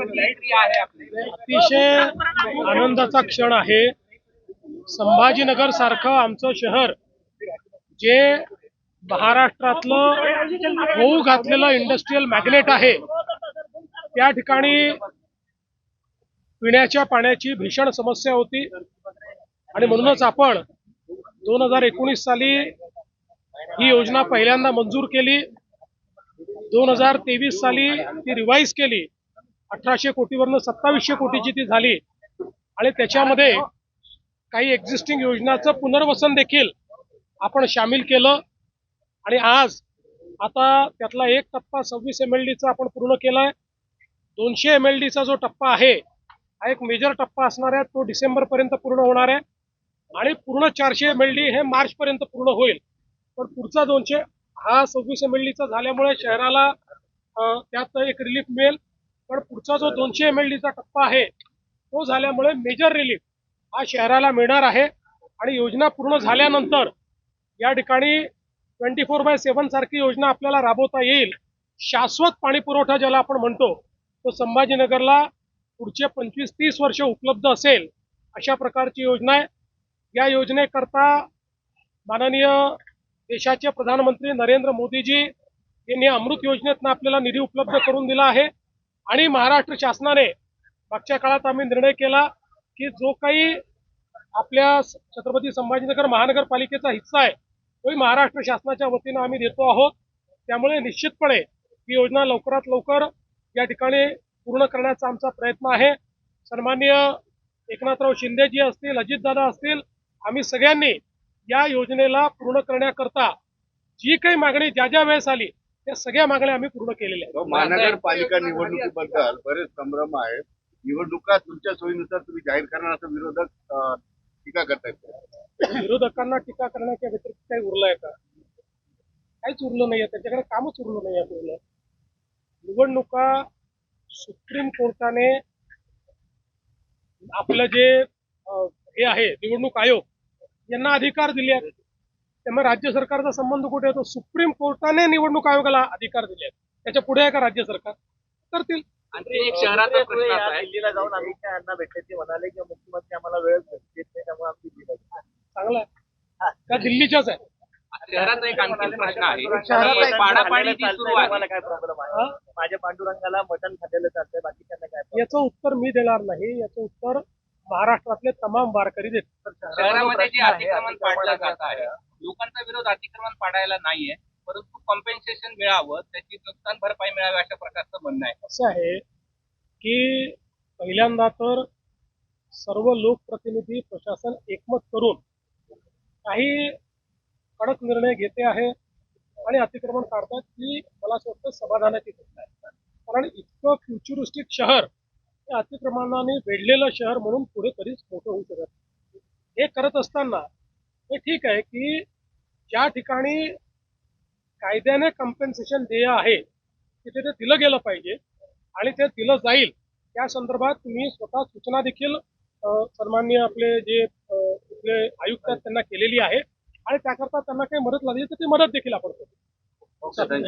अतिशय आनंदाचा क्षण आहे. संभाजीनगर सारखं आमचं शहर जे महाराष्ट्रातलं होऊ घातलेलं इंडस्ट्रीयल मॅग्नेट आहे त्या ठिकाणी पिण्याच्या पाण्याची भीषण समस्या होती. आणि म्हणूनच आपण दोन हजार एकोणीस साली ही योजना पहिल्यांदा मंजूर केली. दोन हजार तेवीस साली ती रिवाईज केली. अठराशे कोटीवरनं सत्तावीसशे कोटीची ती झाली. आणि त्याच्यामध्ये काही एक्झिस्टिंग योजनाचं पुनर्वसन देखील आपण सामील केलं. आणि आज आता त्यातला एक टप्पा सव्वीस एम एल डीचा आपण पूर्ण केलाय. दोनशे एम एल डीचा जो टप्पा आहे हा एक मेजर टप्पा असणार आहे. तो डिसेंबरपर्यंत पूर्ण होणार आहे. आणि पूर्ण चारशे एम एल डी हे मार्चपर्यंत पूर्ण होईल. पण पुढचा दोनशे हा सव्वीस एम एल डीचा झाल्यामुळे शहराला त्यात एक रिलीफ मिळेल. पण पुढचा जो दोनशे एम एल डीचा टप्पा आहे तो झाल्यामुळे मेजर रिलीफ हा शहराला मिळणार आहे. आणि योजना पूर्ण झाल्यानंतर या ठिकाणी ट्वेंटी फोर बाय सेव्हन सारखी योजना आपल्याला राबवता येईल. शाश्वत पाणी पुरवठा ज्याला आपण म्हणतो तो संभाजीनगरला पुढचे पंचवीस तीस वर्ष उपलब्ध असेल अशा प्रकारची योजना आहे. या योजनेकरता माननीय देशाचे प्रधानमंत्री नरेंद्र मोदीजी यांनी अमृत योजनेतनं आपल्याला निधी उपलब्ध करून दिला आहे. आणि महाराष्ट्र शासनाने मागच्या काळात आम्ही निर्णय केला की जो काही आपल्या छत्रपती संभाजीनगर महानगरपालिकेचा हिस्सा आहे तोही महाराष्ट्र शासनाच्या वतीनं आम्ही देतो आहोत. त्यामुळे निश्चितपणे ही योजना लवकरात लवकर या ठिकाणी पूर्ण करण्याचा आमचा प्रयत्न आहे. सन्मान्य एकनाथराव शिंदेजी असतील अजितदादा असतील आम्ही सगळ्यांनी या योजनेला पूर्ण करण्याकरता जी काही मागणी ज्या ज्या वेळेस आली त्या सगळ्या मागण्या आम्ही पूर्ण केलेल्या आहेत. तो महानगरपालिका निवडणुकीबद्दल बरेच संभ्रम आहेत. निवडणुका तुमच्या सोयीनुसार तुम्ही जाहीर करणार असं विरोधक अं, टीका करतायत. विरोधकांना टीका करण्याच्या व्यतिरिक्त काही उरलं आहे का? काहीच उरलं नाहीये. त्याच्याकडे कामच उरलं नाहीये पूर्ण. निवडणुका सुप्रीम कोर्टाने आपलं जे अं, हे आहे निवडणूक आयोग यांना अधिकार दिले आहेत. त्यामुळे राज्य सरकारचा संबंध कुठे येतो सुप्रीम कोर्टाने निवडणूक आयोगाला अधिकार दिले आहेत. त्याच्या पुढे आहे का राज्य सरकार? करतील. आणखी एक शहराचा प्रश्न असा आहे. दिल्लीला जाऊन अमित शहा यांना भेटले ते म्हणाले की मुख्यमंत्री आम्हाला वेळ देत नाही त्यामुळे चांगला आहे. त्या दिल्लीच्याच आहे? शहराचा एक आणखी प्रश्न आहे. शहरात की एक पाडापाडी जी सुरू आहे तुम्हाला काय प्रॉब्लेम आहे? माझ्या पांडुरंगाला मटण खाल्लेलं चालतंय बाकीच्यांना काय problem? याचं उत्तर मी देणार नाही. याचं उत्तर महाराष्ट्रातले तमाम वारकरी देतील शहरामध्ये जे प्रश्न आहे, अतिक्रमण पाडलं अतिक्रमणाचा जात आहे लोकांचा विरोध अतिक्रमण पाडायला नाहीये परंतु कॉम्पेन्सेशन मिळावं त्याची नुकसान भरपाई मिळावी अशा प्रकारचं म्हणणं आहे. असं आहे की पहिल्यांदा तर सर्व लोकप्रतिनिधी प्रशासन एकमत करून काही कडक निर्णय घेते आहे आणि अतिक्रमण काढतात की मला असं वाटतं समाधानाची गोष्ट आहे. कारण इतकं फ्युचरिस्टिक शहर हे अतिक्रमणाने वेढलेलं शहर म्हणून पुढे कधीच मोठं होऊ शकत हे करत असताना हे ठीक आहे की ज्या ठिकाणी कायद्याने कम्पेन्सेशन देय आहे तिथे ते दिलं गेलं पाहिजे आणि ते दिलं जाईल त्या संदर्भात तुम्ही स्वतः सूचना देखील सन्मान्य आपले जे आपले इथले आयुक्त आहेत त्यांना केलेली आहे आणि त्याकरता त्यांना काही मदत लागली तर ती मदत देखील आपण करू.